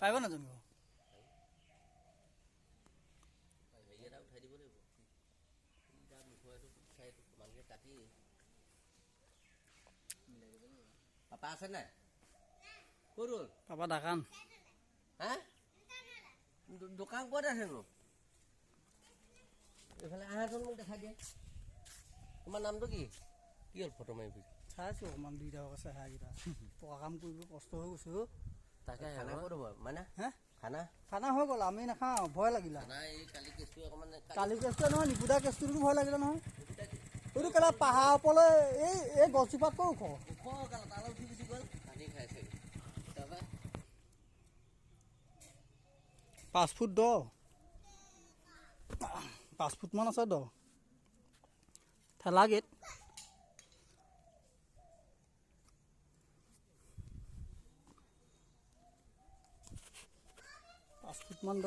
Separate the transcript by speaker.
Speaker 1: পাৰিব নাজানিব
Speaker 2: হেৰি এটা উঠাই দিব লাগিব তাৰ মুখৰটো চাইটো মানুহকে কাটি পাপা আছে নাই? ক'ত গ'ল?
Speaker 1: পাপা দাকান
Speaker 2: হা? দোকান ক'ত আছেনো এইফালে আহাচোন মোক দেখাই দিয়ে। তোমাৰ নামটো কি? কি হ'ল ফটো মাৰি ফুৰিছে?
Speaker 1: চাইছোঁ অকণমান দুইটা আছে হাঁহকেইটা পকা কাম কৰিব কষ্ট হৈ গৈছে
Speaker 2: তাকে খানা ক'ত হ'ব? মানে?
Speaker 1: হে?
Speaker 2: খানা?
Speaker 1: খানা হৈ গ'ল আমি নাখাওঁ ভয় লাগিলে।
Speaker 2: কালি কেঁচু অকণমান
Speaker 1: কালি কেছটোৱে নহয় নিকুদা কেছটোতো ভয় লাগিলে নহয়। এইটো কেলা পাহাৰ ওপৰলৈ এই এই গছজোপাতকৈ ওখ? পাঁচ ফুট দ। পাঁচ ফুটমান আছে দ। ঠেলা গেট পাঁচ ফুটমান দ